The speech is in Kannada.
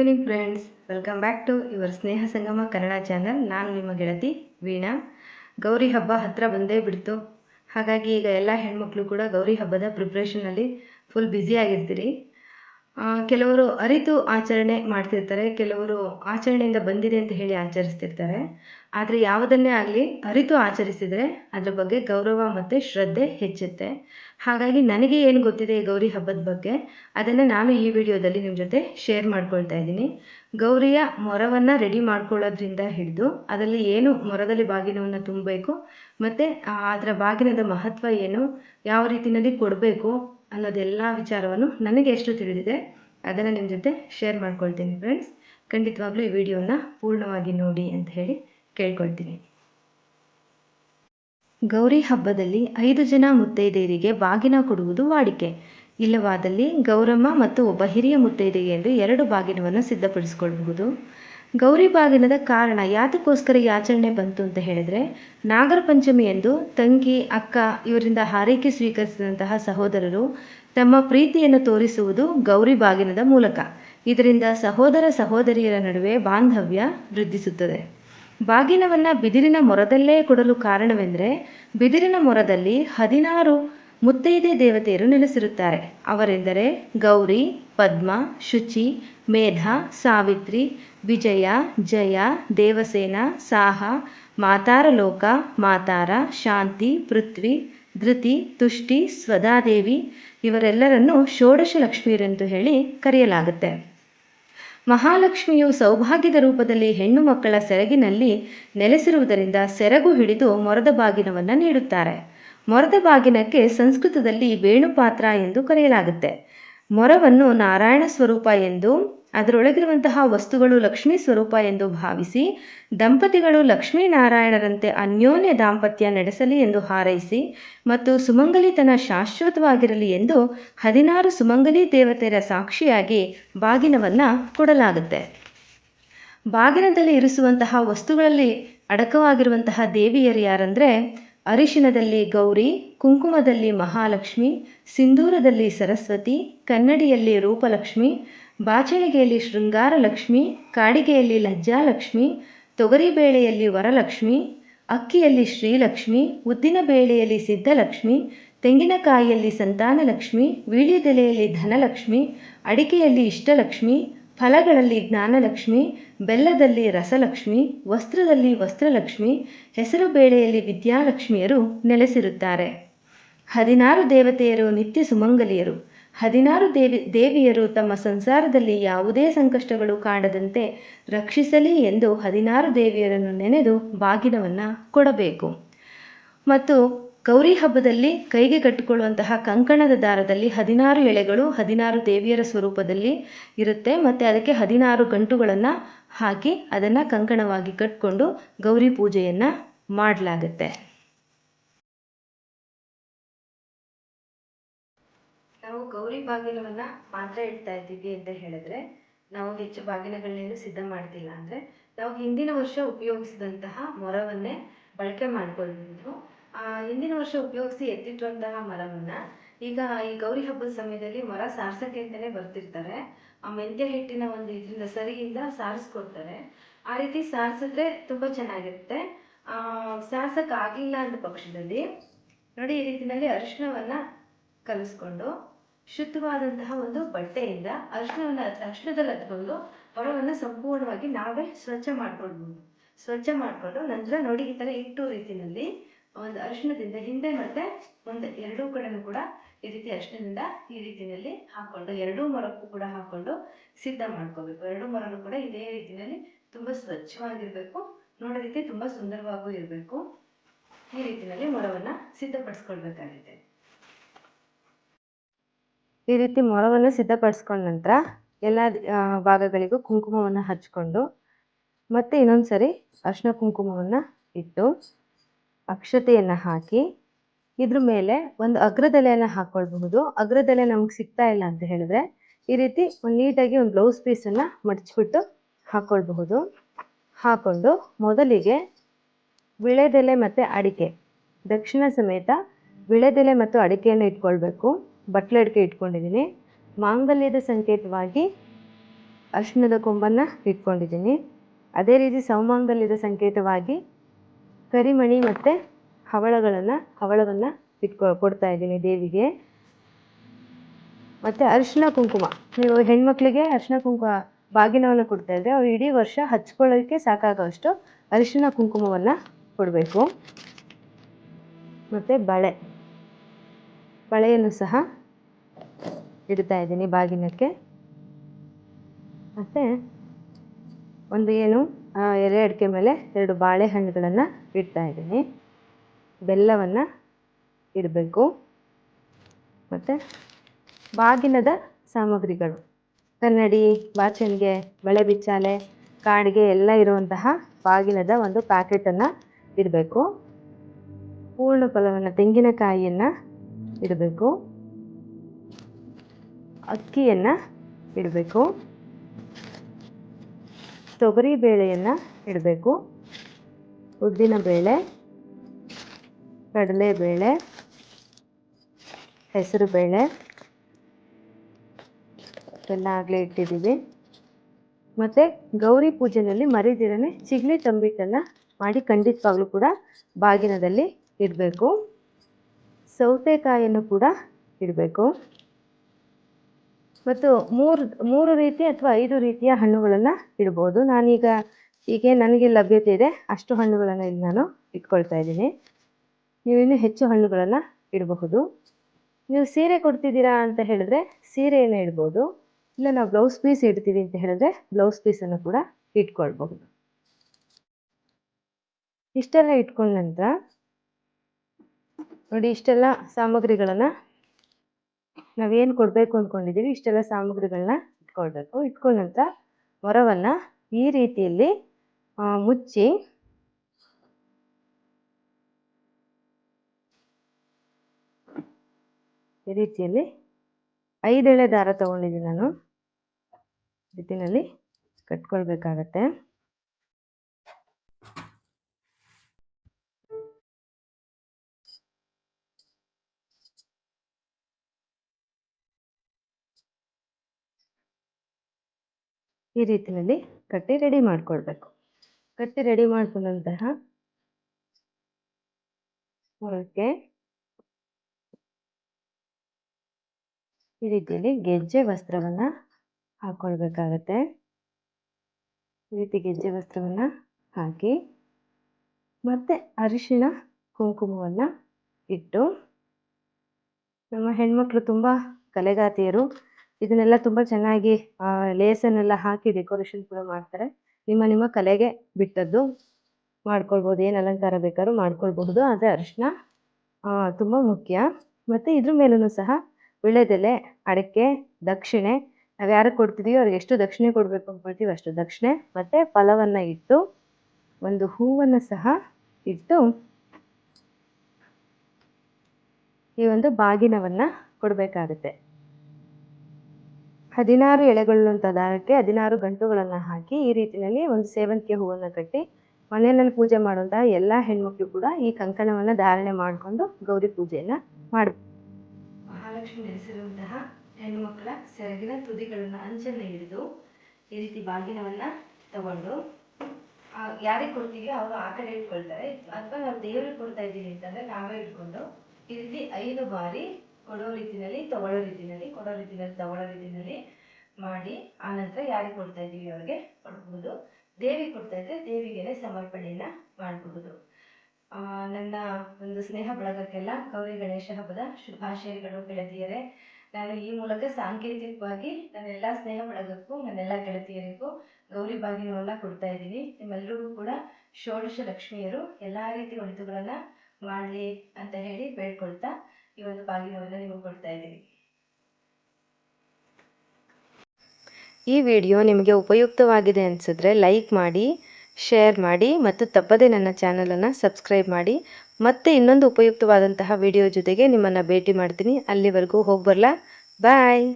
Evening friends welcome back to your Sneha Sangama Kannada channel ನಾನು ನಿಮ್ಮ ಗೆಳತಿ ವೀಣಾ. ಗೌರಿ ಹಬ್ಬ ಹತ್ತಿರ ಬಂದೇ ಬಿಡ್ತು. ಹಾಗಾಗಿ ಈಗ ಎಲ್ಲ ಹೆಣ್ಮಕ್ಳು ಕೂಡ ಗೌರಿ ಹಬ್ಬದ ಪ್ರಿಪ್ರೇಷನಲ್ಲಿ ಫುಲ್ ಬ್ಯುಸಿಯಾಗಿರ್ತೀರಿ ಕೆಲವರು ಅರಿತು ಆಚರಣೆ ಮಾಡ್ತಿರ್ತಾರೆ, ಕೆಲವರು ಆಚರಣೆಯಿಂದ ಬಂದಿದೆ ಅಂತ ಹೇಳಿ ಆಚರಿಸ್ತಿರ್ತಾರೆ. ಆದರೆ ಯಾವುದನ್ನೇ ಆಗಲಿ ಅರಿತು ಆಚರಿಸಿದರೆ ಅದ್ರ ಬಗ್ಗೆ ಗೌರವ ಮತ್ತು ಶ್ರದ್ಧೆ ಹೆಚ್ಚುತ್ತೆ. ಹಾಗಾಗಿ ನನಗೆ ಏನು ಗೊತ್ತಿದೆ ಈ ಗೌರಿ ಹಬ್ಬದ ಬಗ್ಗೆ, ಅದನ್ನು ನಾನು ಈ ವಿಡಿಯೋದಲ್ಲಿ ನಿಮ್ಮ ಜೊತೆ ಶೇರ್ ಮಾಡ್ಕೊಳ್ತಾ ಇದ್ದೀನಿ. ಗೌರಿಯ ಮೊರವನ್ನು ರೆಡಿ ಮಾಡ್ಕೊಳ್ಳೋದ್ರಿಂದ ಹಿಡಿದು ಅದರಲ್ಲಿ ಏನು ಮೊರದಲ್ಲಿ ಬಾಗಿನವನ್ನು ತುಂಬಬೇಕು, ಮತ್ತು ಅದರ ಬಾಗಿನದ ಮಹತ್ವ ಏನು, ಯಾವ ರೀತಿಯಲ್ಲಿ ಕೊಡಬೇಕು ಅನ್ನೋದೆಲ್ಲ ವಿಚಾರವನ್ನು ನನಗೆ ಎಷ್ಟು ತಿಳಿದಿದೆ, ಅದನ್ನು ನಿಮ್ಮ ಜೊತೆ ಶೇರ್ ಮಾಡ್ಕೊಳ್ತೀನಿ ಫ್ರೆಂಡ್ಸ್ ಖಂಡಿತವಾಗ್ಲೂ ಈ ವಿಡಿಯೋನ ಪೂರ್ಣವಾಗಿ ನೋಡಿ ಅಂತ ಹೇಳಿ ಕೇಳ್ಕೊಳ್ತೀನಿ. ಗೌರಿ ಹಬ್ಬದಲ್ಲಿ ಐದು ಜನ ಮುತ್ತೈದೆಯರಿಗೆ ಬಾಗಿನ ಕೊಡುವುದು ವಾಡಿಕೆ. ಇಲ್ಲವಾದಲ್ಲಿ ಗೌರಮ್ಮ ಮತ್ತು ಒಬ್ಬ ಹಿರಿಯ ಮುತ್ತೈದೆಗೆ ಎಂದು ಎರಡು ಬಾಗಿನವನ್ನು ಸಿದ್ಧಪಡಿಸಿಕೊಳ್ಳಬಹುದು. ಗೌರಿ ಬಾಗಿನದ ಕಾರಣ ಯಾತಕ್ಕೋಸ್ಕರ ಈ ಆಚರಣೆ ಬಂತು ಅಂತ ಹೇಳಿದ್ರೆ, ನಾಗರ ಪಂಚಮಿ ಎಂದು ತಂಗಿ, ಅಕ್ಕ ಇವರಿಂದ ಹಾರೈಕೆ ಸ್ವೀಕರಿಸಿದಂತಹ ಸಹೋದರರು ತಮ್ಮ ಪ್ರೀತಿಯನ್ನು ತೋರಿಸುವುದು ಗೌರಿ ಬಾಗಿನದ ಮೂಲಕ. ಇದರಿಂದ ಸಹೋದರ ಸಹೋದರಿಯರ ನಡುವೆ ಬಾಂಧವ್ಯ ವೃದ್ಧಿಸುತ್ತದೆ. ಬಾಗಿನವನ್ನ ಬಿದಿರಿನ ಮೊರದಲ್ಲೇ ಕೊಡಲು ಕಾರಣವೆಂದರೆ, ಬಿದಿರಿನ ಮೊರದಲ್ಲಿ ಹದಿನಾರು ಮುತ್ತೈದೆ ದೇವತೆಯರು ನೆಲೆಸಿರುತ್ತಾರೆ. ಅವರೆಂದರೆ ಗೌರಿ, ಪದ್ಮ, ಶುಚಿ, ಮೇಧ, ಸಾವಿತ್ರಿ ವಿಜಯ, ಜಯ, ದೇವಸೇನ, ಸಾಹ ಮಾತಾರಲೋಕ ಮಾತಾರ, ಶಾಂತಿ, ಪೃಥ್ವಿ, ಧೃತಿ, ತುಷ್ಟಿ, ಸ್ವದಾದೇವಿ ಇವರೆಲ್ಲರನ್ನು ಷೋಡಶ ಲಕ್ಷ್ಮಿಯರೆಂದು ಹೇಳಿ ಕರೆಯಲಾಗುತ್ತೆ. ಮಹಾಲಕ್ಷ್ಮಿಯು ಸೌಭಾಗ್ಯದ ರೂಪದಲ್ಲಿ ಹೆಣ್ಣು ಮಕ್ಕಳ ಸೆರಗಿನಲ್ಲಿ ನೆಲೆಸಿರುವುದರಿಂದ ಸೆರಗು ಹಿಡಿದು ಮೊರದ ಬಾಗಿನವನ್ನು ನೀಡುತ್ತಾರೆ. ಮೊರದ ಬಾಗಿನಕ್ಕೆ ಸಂಸ್ಕೃತದಲ್ಲಿ ವೇಣುಪಾತ್ರ ಎಂದು ಕರೆಯಲಾಗುತ್ತೆ. ಮೊರವನ್ನು ನಾರಾಯಣ ಸ್ವರೂಪ ಎಂದು ಅದರೊಳಗಿರುವಂತಹ ವಸ್ತುಗಳು ಲಕ್ಷ್ಮಿ ಸ್ವರೂಪ ಎಂದು ಭಾವಿಸಿ, ದಂಪತಿಗಳು ಲಕ್ಷ್ಮೀ ನಾರಾಯಣರಂತೆ ಅನ್ಯೋನ್ಯ ದಾಂಪತ್ಯ ನಡೆಸಲಿ ಎಂದು ಹಾರೈಸಿ ಮತ್ತು ಸುಮಂಗಲಿತನ ಶಾಶ್ವತವಾಗಿರಲಿ ಎಂದು ಹದಿನಾರು ಸುಮಂಗಲಿ ದೇವತೆಯರ ಸಾಕ್ಷಿಯಾಗಿ ಬಾಗಿನವನ್ನು ಕೊಡಲಾಗುತ್ತೆ. ಬಾಗಿನದಲ್ಲಿ ಇರಿಸುವಂತಹ ವಸ್ತುಗಳಲ್ಲಿ ಅಡಕವಾಗಿರುವಂತಹ ದೇವಿಯರು ಯಾರಂದರೆ, ಅರಿಶಿನದಲ್ಲಿ ಗೌರಿ, ಕುಂಕುಮದಲ್ಲಿ ಮಹಾಲಕ್ಷ್ಮಿ, ಸಿಂಧೂರದಲ್ಲಿ ಸರಸ್ವತಿ, ಕನ್ನಡಿಯಲ್ಲಿ ರೂಪಲಕ್ಷ್ಮಿ ಬಾಚಣಿಗೆಯಲ್ಲಿ ಶೃಂಗಾರ ಲಕ್ಷ್ಮಿ, ಕಾಡಿಗೆಯಲ್ಲಿ ಲಜ್ಜಾಲಕ್ಷ್ಮಿ ತೊಗರಿಬೇಳೆಯಲ್ಲಿ ವರಲಕ್ಷ್ಮಿ, ಅಕ್ಕಿಯಲ್ಲಿ ಶ್ರೀಲಕ್ಷ್ಮಿ, ಉದ್ದಿನ ಬೇಳೆಯಲ್ಲಿ ಸಿದ್ಧಲಕ್ಷ್ಮಿ, ತೆಂಗಿನಕಾಯಿಯಲ್ಲಿ ಸಂತಾನಲಕ್ಷ್ಮಿ, ವೀಳ್ಯದೆಲೆಯಲ್ಲಿ ಧನಲಕ್ಷ್ಮಿ, ಅಡಿಕೆಯಲ್ಲಿ ಇಷ್ಟಲಕ್ಷ್ಮಿ, ಫಲಗಳಲ್ಲಿ ಜ್ಞಾನಲಕ್ಷ್ಮಿ, ಬೆಲ್ಲದಲ್ಲಿ ರಸಲಕ್ಷ್ಮಿ, ವಸ್ತ್ರದಲ್ಲಿ ವಸ್ತ್ರಲಕ್ಷ್ಮಿ, ಹೆಸರು ಬೇಳೆಯಲ್ಲಿ ವಿದ್ಯಾಲಕ್ಷ್ಮಿಯರು ನೆಲೆಸಿರುತ್ತಾರೆ. ಹದಿನಾರು ದೇವತೆಯರು ನಿತ್ಯ ಸುಮಂಗಲಿಯರು. ಹದಿನಾರು ದೇವಿ, ದೇವಿಯರು ತಮ್ಮ ಸಂಸಾರದಲ್ಲಿ ಯಾವುದೇ ಸಂಕಷ್ಟಗಳು ಕಾಣದಂತೆ ರಕ್ಷಿಸಲಿ ಎಂದು ಹದಿನಾರು ದೇವಿಯರನ್ನು ನೆನೆದು ಬಾಗಿನವನ್ನು ಕೊಡಬೇಕು. ಮತ್ತು ಗೌರಿ ಹಬ್ಬದಲ್ಲಿ ಕೈಗೆ ಕಟ್ಟಿಕೊಳ್ಳುವಂತಹ ಕಂಕಣದ ದಾರದಲ್ಲಿ ಹದಿನಾರು ಎಳೆಗಳು ಹದಿನಾರು ದೇವಿಯರ ಸ್ವರೂಪದಲ್ಲಿ ಇರುತ್ತೆ. ಮತ್ತು ಅದಕ್ಕೆ ಹದಿನಾರು ಗಂಟುಗಳನ್ನು ಹಾಕಿ ಅದನ್ನು ಕಂಕಣವಾಗಿ ಕಟ್ಕೊಂಡು ಗೌರಿ ಪೂಜೆಯನ್ನು ಮಾಡಲಾಗುತ್ತೆ. ನಾವು ಗೌರಿ ಬಾಗಿಲವನ್ನು ಮಾತ್ರ ಇಡ್ತಾ ಇದ್ದೀವಿ ಅಂತ ಹೇಳಿದ್ರೆ ನಾವು ಹೆಚ್ಚು ಬಾಗಿಲಗಳನ್ನೇನು ಸಿದ್ಧ ಮಾಡ್ತಿಲ್ಲ ಅಂದರೆ ನಾವು ಹಿಂದಿನ ವರ್ಷ ಉಪಯೋಗಿಸಿದಂತಹ ಮೊರವನ್ನೇ ಬಳಕೆ ಮಾಡ್ಕೊಳ್ಬಹುದು ಆ, ಹಿಂದಿನ ವರ್ಷ ಉಪಯೋಗಿಸಿ ಎತ್ತಿಟ್ಟಂತಹ ಮರವನ್ನ ಈಗ ಈ ಗೌರಿ ಹಬ್ಬದ ಸಮಯದಲ್ಲಿ ಮರ ಸಾರ್ಸಕ್ಕೆ ಅಂತಾನೆ ಬರ್ತಿರ್ತಾರೆ. ಆ ಮೆಂತ್ಯ ಹಿಟ್ಟಿನ ಒಂದು ಇದರಿಂದ ಸರಿಯಿಂದ ಸಾರಿಸ್ಕೊಡ್ತಾರೆ. ಆ ರೀತಿ ಸಾರಿಸಿದ್ರೆ ತುಂಬಾ ಚೆನ್ನಾಗಿರುತ್ತೆ. ಆ ಸಾರ್ಸಕ್ ಆಗ್ಲಿಲ್ಲ ಅಂದ ಪಕ್ಷದಲ್ಲಿ ನೋಡಿ ಈ ರೀತಿನಲ್ಲಿ ಅರಿಶಿಣವನ್ನ ಕಲಿಸ್ಕೊಂಡು ಶುದ್ಧವಾದಂತಹ ಒಂದು ಬಟ್ಟೆಯಿಂದ ಅರಿಶಿಣವನ್ನ ಅರಿಶಿಣದಲ್ಲಿ ಹತ್ಕೊಂಡು ಹೊರವನ್ನ ಸಂಪೂರ್ಣವಾಗಿ ನಾವೇ ಸ್ವಚ್ಛ ಮಾಡ್ಕೊಳ್ಬೋದು. ಸ್ವಚ್ಛ ಮಾಡ್ಕೊಂಡು ನಂತರ ನೋಡಿ ಈ ತರ ಇಟ್ಟು ರೀತಿಯಲ್ಲಿ ಒಂದು ಅರಿಶಿಣದಿಂದ ಹಿಂದೆ ಮತ್ತೆ ಒಂದು ಎರಡೂ ಕಡೆನೂ ಕೂಡ ಈ ರೀತಿ ಅರಿಶಿಣದಿಂದ ಈ ರೀತಿಯಲ್ಲಿ ಹಾಕೊಂಡು, ಎರಡೂ ಮರಕ್ಕೂ ಕೂಡ ಹಾಕೊಂಡು ಸಿದ್ಧ ಮಾಡ್ಕೋಬೇಕು. ಎರಡೂ ಮರನು ಕೂಡ ಇದೇ ರೀತಿಯಲ್ಲಿ ತುಂಬಾ ಸ್ವಚ್ಛವಾಗಿರ್ಬೇಕು, ನೋಡೋದಕ್ಕೆ ತುಂಬಾ ಸುಂದರವಾಗೂ ಇರಬೇಕು. ಈ ರೀತಿಯಲ್ಲಿ ಮರವನ್ನು ಸಿದ್ಧಪಡಿಸ್ಕೊಳ್ಬೇಕಾಗುತ್ತೆ. ಈ ರೀತಿ ಮೊರವನ್ನು ಸಿದ್ಧಪಡಿಸ್ಕೊಂಡ ನಂತರ ಎಲ್ಲ ಭಾಗಗಳಿಗೂ ಕುಂಕುಮವನ್ನು ಹಚ್ಚಿಕೊಂಡು ಮತ್ತೆ ಇನ್ನೊಂದು ಸರಿ ಅರಿಶಿನ ಕುಂಕುಮವನ್ನು ಇಟ್ಟು ಅಕ್ಷತೆಯನ್ನು ಹಾಕಿ ಇದ್ರ ಮೇಲೆ ಒಂದು ಅಗ್ರದೆಲೆಯನ್ನು ಹಾಕೊಳ್ಬಹುದು. ಅಗ್ರದೆಲೆ ನಮ್ಗೆ ಸಿಗ್ತಾ ಇಲ್ಲ ಅಂತ ಹೇಳಿದ್ರೆ ಈ ರೀತಿ ಒಂದು ನೀಟಾಗಿ ಒಂದು ಬ್ಲೌಸ್ ಪೀಸನ್ನು ಮಡಚ್ಬಿಟ್ಟು ಹಾಕೊಳ್ಬಹುದು. ಹಾಕೊಂಡು ಮೊದಲಿಗೆ ವಿಳೆದೆಲೆ ಮತ್ತು ಅಡಿಕೆ, ದಕ್ಷಿಣ ಸಮೇತ ವಿಳೆದೆಲೆ ಮತ್ತು ಅಡಿಕೆಯನ್ನು ಇಟ್ಕೊಳ್ಬೇಕು. ಬಟ್ಲಡಿಕೆ ಇಟ್ಕೊಂಡಿದ್ದೀನಿ. ಮಾಂಗಲ್ಯದ ಸಂಕೇತವಾಗಿ ಅರಿಶಿಣದ ಕೊಂಬನ್ನು ಇಟ್ಕೊಂಡಿದ್ದೀನಿ. ಅದೇ ರೀತಿ ಸೌಮಾಂಗಲ್ಯದ ಸಂಕೇತವಾಗಿ ಕರಿಮಣಿ ಮತ್ತು ಹವಳಗಳನ್ನು, ಹವಳವನ್ನು ಇಟ್ಕೊ, ಕೊಡ್ತಾ ಇದ್ದೀನಿ ದೇವಿಗೆ. ಮತ್ತು ಅರಿಶಿನ ಕುಂಕುಮ. ನೀವು ಹೆಣ್ಮಕ್ಳಿಗೆ ಅರಿಶಿನ ಕುಂಕುಮ ಬಾಗಿನವನ್ನು ಕೊಡ್ತಾ ಇದ್ದರೆ ಅವ್ರು ಇಡೀ ವರ್ಷ ಹಚ್ಕೊಳ್ಳೋಕ್ಕೆ ಸಾಕಾಗೋಷ್ಟು ಅರಿಶಿನ ಕುಂಕುಮವನ್ನು ಕೊಡಬೇಕು. ಮತ್ತು ಬಳೆ. ಬಳೆಯನ್ನು ಸಹ ಇಡ್ತಾ ಇದ್ದೀನಿ ಬಾಗಿನಕ್ಕೆ. ಮತ್ತು ಒಂದು ಏನು ಎಲೆ ಅಡಿಕೆ ಮೇಲೆ ಎರಡು ಬಾಳೆಹಣ್ಣುಗಳನ್ನು ಇಡ್ತಾ ಇದ್ದೀನಿ. ಬೆಲ್ಲವನ್ನು ಇಡಬೇಕು. ಮತ್ತು ಬಾಗಿನದ ಸಾಮಗ್ರಿಗಳು. ಕನ್ನಡಿ, ಬಾಚಣಿಗೆ, ಬಳೆ ಬಿಚ್ಚಾಲೆ, ಕಾಡಿಗೆ ಎಲ್ಲ ಇರುವಂತಹ ಬಾಗಿನದ ಒಂದು ಪ್ಯಾಕೆಟನ್ನು ಇಡಬೇಕು. ಪೂರ್ಣ ಫಲವನ್ನು, ತೆಂಗಿನಕಾಯಿಯನ್ನು ಇಡಬೇಕು. ಅಕ್ಕಿಯನ್ನು ಇಡಬೇಕು. ತೊಗರಿ ಬೇಳೆಯನ್ನು ಇಡಬೇಕು. ಉದ್ದಿನ ಬೇಳೆ ಕಡಲೆಬೇಳೆ ಹೆಸರು ಬೇಳೆ ಎಲ್ಲ ಆಗಲೇ ಇಟ್ಟಿದ್ದೀವಿ. ಮತ್ತು ಗೌರಿ ಪೂಜೆಯಲ್ಲಿ ಮರಿದಿರನೆ ಚಿಗ್ಲಿ ತಂಬಿಟ್ಟನ್ನು ಮಾಡಿ ಖಂಡಿತವಾಗ್ಲೂ ಕೂಡ ಬಾಗಿನದಲ್ಲಿ ಇಡಬೇಕು. ಸೌತೆಕಾಯಿಯನ್ನು ಕೂಡ ಇಡಬೇಕು. ಮತ್ತು ಮೂರು ಮೂರು ರೀತಿ ಅಥವಾ ಐದು ರೀತಿಯ ಹಣ್ಣುಗಳನ್ನು ಇಡ್ಬೋದು. ನಾನೀಗ ಈಗ ನನಗೆ ಲಭ್ಯತೆ ಇದೆ. ಅಷ್ಟು ಹಣ್ಣುಗಳನ್ನು ಇಲ್ಲಿ ನಾನು ಇಟ್ಕೊಳ್ತಾ ಇದ್ದೀನಿ. ನೀವು ಹೆಚ್ಚು ಹಣ್ಣುಗಳನ್ನು ಇಡಬಹುದು. ನೀವು ಸೀರೆ ಕೊಡ್ತಿದ್ದೀರಾ ಅಂತ ಹೇಳಿದ್ರೆ ಸೀರೆಯನ್ನು ಇಡ್ಬೋದು. ಇಲ್ಲ, ನಾವು ಬ್ಲೌಸ್ ಪೀಸ್ ಇಡ್ತೀವಿ ಅಂತ ಹೇಳಿದ್ರೆ ಬ್ಲೌಸ್ ಪೀಸನ್ನು ಕೂಡ ಇಟ್ಕೊಳ್ಬಹುದು. ಇಷ್ಟೆಲ್ಲ ಇಟ್ಕೊಂಡ ನಂತರ ನೋಡಿ, ಇಷ್ಟೆಲ್ಲ ಸಾಮಗ್ರಿಗಳನ್ನು ನಾವೇನು ಕೊಡಬೇಕು ಅಂದ್ಕೊಂಡಿದ್ದೀವಿ ಇಷ್ಟೆಲ್ಲ ಸಾಮಗ್ರಿಗಳನ್ನ ಇಟ್ಕೊಳ್ಬೇಕು. ಇಟ್ಕೊಂಡ ನಂತರ ಮೊರವನ್ನು ಈ ರೀತಿಯಲ್ಲಿ ಮುಚ್ಚಿ ಈ ರೀತಿಯಲ್ಲಿ ಐದೆಳೆ ದಾರ ತಗೊಂಡಿದ್ದೀನಿ ನಾನು. ರೀತಿಯಲ್ಲಿ ಕಟ್ಕೊಳ್ಬೇಕಾಗತ್ತೆ. ಈ ರೀತಿಯಲ್ಲಿ ಕಟ್ಟಿ ರೆಡಿ ಮಾಡ್ಕೊಳ್ಬೇಕು. ಕಟ್ಟಿ ರೆಡಿ ಮಾಡ್ಕೊಂಡಂತಹ ಹೊರಕ್ಕೆ ಈ ರೀತಿಯಲ್ಲಿ ಗೆಜ್ಜೆ ವಸ್ತ್ರವನ್ನು ಹಾಕ್ಕೊಳ್ಬೇಕಾಗತ್ತೆ ಈ ರೀತಿ ಗೆಜ್ಜೆ ವಸ್ತ್ರವನ್ನು ಹಾಕಿ ಮತ್ತೆ ಅರಿಶಿನ ಕುಂಕುಮವನ್ನು ಇಟ್ಟು ನಮ್ಮ ಹೆಣ್ಮಕ್ಳು ತುಂಬ ಕಲೆಗಾತಿಯರು. ಇದನ್ನೆಲ್ಲ ತುಂಬಾ ಚೆನ್ನಾಗಿ ಲೇಸನ್ನೆಲ್ಲ ಹಾಕಿ ಡೆಕೋರೇಷನ್ ಕೂಡ ಮಾಡ್ತಾರೆ. ನಿಮ್ಮ ನಿಮ್ಮ ಕಲೆಗೆ ಬಿಟ್ಟದ್ದು ಮಾಡ್ಕೊಳ್ಬೋದು, ಏನು ಅಲಂಕಾರ ಬೇಕಾದ್ರೂ ಮಾಡ್ಕೊಳ್ಬಹುದು. ಆದರೆ ಅರಿಶಿನ ತುಂಬ ಮುಖ್ಯ. ಮತ್ತು ಇದ್ರ ಮೇಲೂ ಸಹ ವೀಳ್ಯದೆಲೆ ಅಡಿಕೆ, ದಕ್ಷಿಣೆ. ನಾವು ಯಾರಿಗೆ ಕೊಡ್ತಿದೀವೋ ಅವ್ರಿಗೆ ಎಷ್ಟು ದಕ್ಷಿಣೆ ಕೊಡಬೇಕು ಅಂದ್ಕೊಳ್ತೀವಿ ಅಷ್ಟು ದಕ್ಷಿಣೆ. ಮತ್ತು ಫಲವನ್ನು ಇಟ್ಟು, ಒಂದು ಹೂವನ್ನು ಸಹ ಇಟ್ಟು, ಈ ಒಂದು ಬಾಗಿನವನ್ನು ಕೊಡಬೇಕಾಗುತ್ತೆ. ಹದಿನಾರು ಎಳೆಗೊಳ್ಳುವಂಥ ದಾರಕ್ಕೆ ಹದಿನಾರು ಗಂಟುಗಳನ್ನು ಹಾಕಿ ಈ ರೀತಿಯಲ್ಲಿ ಒಂದು ಸೇವಂತಿಗೆ ಹೂವನ್ನು ಕಟ್ಟಿ ಮನೆಯಲ್ಲಿ ಪೂಜೆ ಮಾಡುವಂತಹ ಎಲ್ಲ ಹೆಣ್ಮಕ್ಳು ಕೂಡ ಈ ಕಂಕಣವನ್ನು ಧಾರಣೆ ಮಾಡಿಕೊಂಡು ಗೌರಿ ಪೂಜೆಯನ್ನು ಮಾಡ ಮಹಾಲಕ್ಷ್ಮಿ ನೆಲೆಸಿರುವಂತಹ ಹೆಣ್ಮಕ್ಳ ಸೆರಗಿನ ತುದಿಗಳನ್ನು ಅಂಚನ್ನು ಹಿಡಿದು ಈ ರೀತಿ ಬಾಗಿನವನ್ನು ತಗೊಂಡು ಯಾರಿಗೆ ಕೊಡ್ತೀವಿ ಅವರು ಆ ಕಡೆ ಇಟ್ಕೊಳ್ತಾರೆ. ಅಥವಾ ನಾವು ದೇವರಿಗೆ ಕೊಡ್ತಾ ಇದ್ದೀವಿ ಅಂತಂದ್ರೆ ನಾವೇ ಇಟ್ಕೊಂಡು ಈ ರೀತಿ ಐದು ಬಾರಿ ಕೊಡೋ ರೀತಿಯಲ್ಲಿ, ತಗೊಳ್ಳೋ ರೀತಿಯಲ್ಲಿ, ಕೊಡೋ ರೀತಿಯಲ್ಲಿ, ತಗೊಳ್ಳೋ ರೀತಿಯಲ್ಲಿ ಮಾಡಿ, ಆನಂತರ ಯಾರಿಗೆ ಕೊಡ್ತಾ ಇದ್ದೀವಿ ಅವ್ರಿಗೆ ಕೊಡ್ಬೋದು. ದೇವಿ ಕೊಡ್ತಾ ಇದ್ರೆ ದೇವಿಗೆ ಸಮರ್ಪಣೆಯನ್ನ ಮಾಡಬಹುದು ನನ್ನ ಒಂದು ಸ್ನೇಹ ಬಳಗಕ್ಕೆಲ್ಲ ಗೌರಿ ಗಣೇಶ ಹಬ್ಬದ ಶುಭಾಶಯಗಳು ಗೆಳತಿಯರೇ. ನಾನು ಈ ಮೂಲಕ ಸಾಂಕೇತಿಕವಾಗಿ ನನ್ನ ಎಲ್ಲ ಸ್ನೇಹ ಬಳಗಕ್ಕೂ, ನನ್ನೆಲ್ಲ ಗೆಳತಿಯರಿಗೂ ಗೌರಿ ಬಾಗಿನವನ್ನ ಕೊಡ್ತಾ ಇದ್ದೀನಿ. ನಿಮ್ಮೆಲ್ಲರಿಗೂ ಕೂಡ ಷೋಡಶ ಲಕ್ಷ್ಮಿಯರು ಎಲ್ಲ ರೀತಿ ಒಳಿತುಗಳನ್ನ ಮಾಡಲಿ ಅಂತ ಹೇಳಿ ಬೇಡ್ಕೊಳ್ತಾ ನಿಮಗೆ ಕೊಡ್ತಾ ಈ ವಿಡಿಯೋ ನಿಮಗೆ ಉಪಯುಕ್ತವಾಗಿದೆ ಅನಿಸಿದ್ರೆ ಲೈಕ್ ಮಾಡಿ, ಶೇರ್ ಮಾಡಿ ಮತ್ತು ತಪ್ಪದೇ ನನ್ನ ಚಾನಲನ್ನು ಸಬ್ಸ್ಕ್ರೈಬ್ ಮಾಡಿ. ಮತ್ತೆ ಇನ್ನೊಂದು ಉಪಯುಕ್ತವಾದಂತಹ ವಿಡಿಯೋ ಜೊತೆಗೆ ನಿಮ್ಮನ್ನು ಭೇಟಿ ಮಾಡ್ತೀನಿ. ಅಲ್ಲಿವರೆಗೂ ಹೋಗಿ ಬರಲಾ? ಬಾಯ್!